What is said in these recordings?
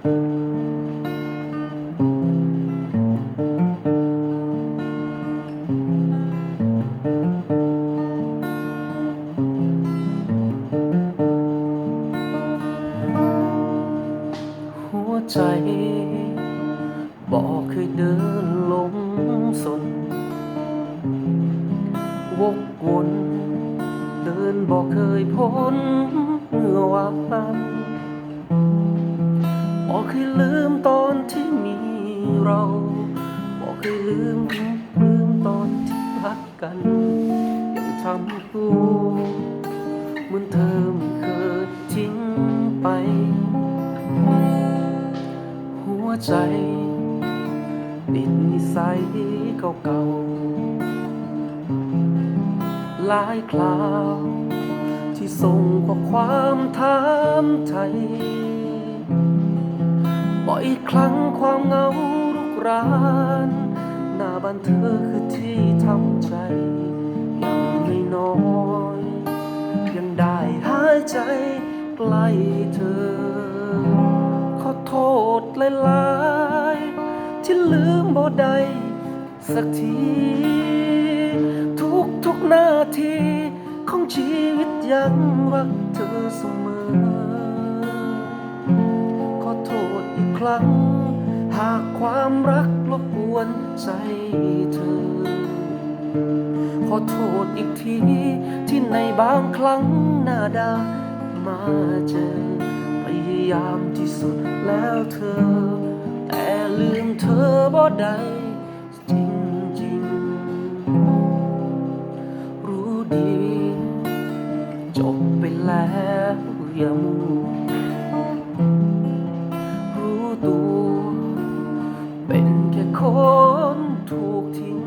หัวใจ บอกเคยเดินลงสน วกวนเดินบอกเคยพ้นเมื่อวาน บอกเคยลืมตอนที่มีเรา บอกเคยลืมลืมตอนที่รักกัน ยังทำกูเหมือนเธอไม่เคยทิ้งไป หัวใจติดนิสัยเก่าๆหลายคราว ที่ส่งข้อความถามไทย บ่อยครั้งความเหงารุกราน หน้าบ้านเธอคือที่ทำใจยังไม่น้อยยังได้หายใจใกล้เธอ ขอโทษหลายๆที่ลืมบ่ได้สักที ทุกทุกๆนาที ของชีวิตยังรักเธอเสมอ ความรักรบกวนใจเธอ ขอโทษอีกที ที่ในบางครั้งหน้าดามาเจอ พยายามที่สุดแล้วเธอ แต่ลืมเธอบ่ได้จริงจริงรู้ดี จบไปแล้วอย่ามัว คนถูกทิ้ง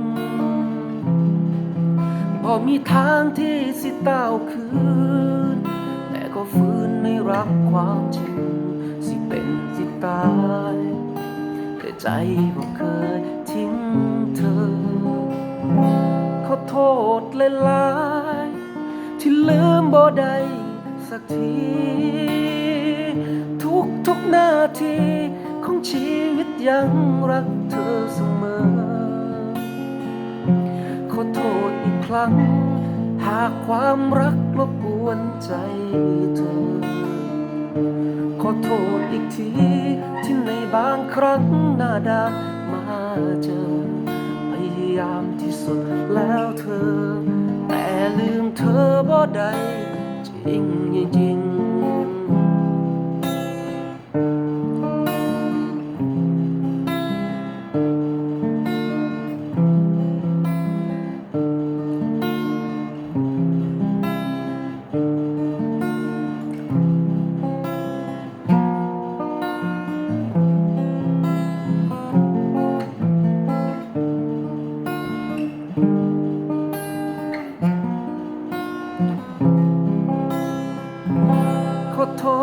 พอมีทางที่สิเต้าคืน แต่ก็ฝืนไม่รับความจริง สิเป็นสิตาย แต่ใจบ่เคยทิ้งเธอ ขอโทษหลายๆที่ลืมบ่ได้สักที ทุกทุกนาที ของชีวิตยังรักเธอเสมอ ขอโทษอีกครั้ง หากความรักรบกวนใจเธอ ขอโทษอีกที ที่ในบางครั้งหน้าดานมาเจอ พยายามที่สุดแล้วเธอ แต่ลืมเธอบ่ได้จริงจริง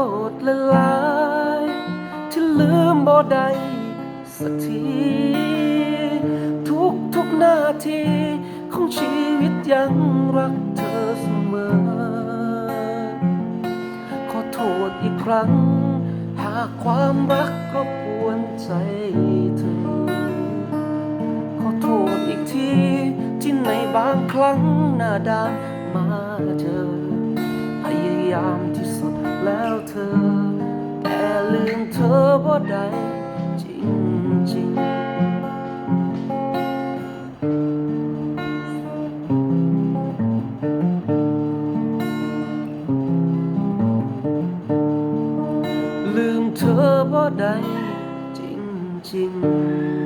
ขอโทษหลาย ที่ลืมบ่ได้สักที ทุกทุกนาทีของชีวิตยังรักเธอเสมอ ขอโทษอีกครั้ง หากความรักรบกวนใจเธอ ขอโทษอีกทีที่ในบางครั้งหน้าด้านมาเจอพยายาม บ่ได้จริงจริงลืมเธอบ่ได้จริงจริง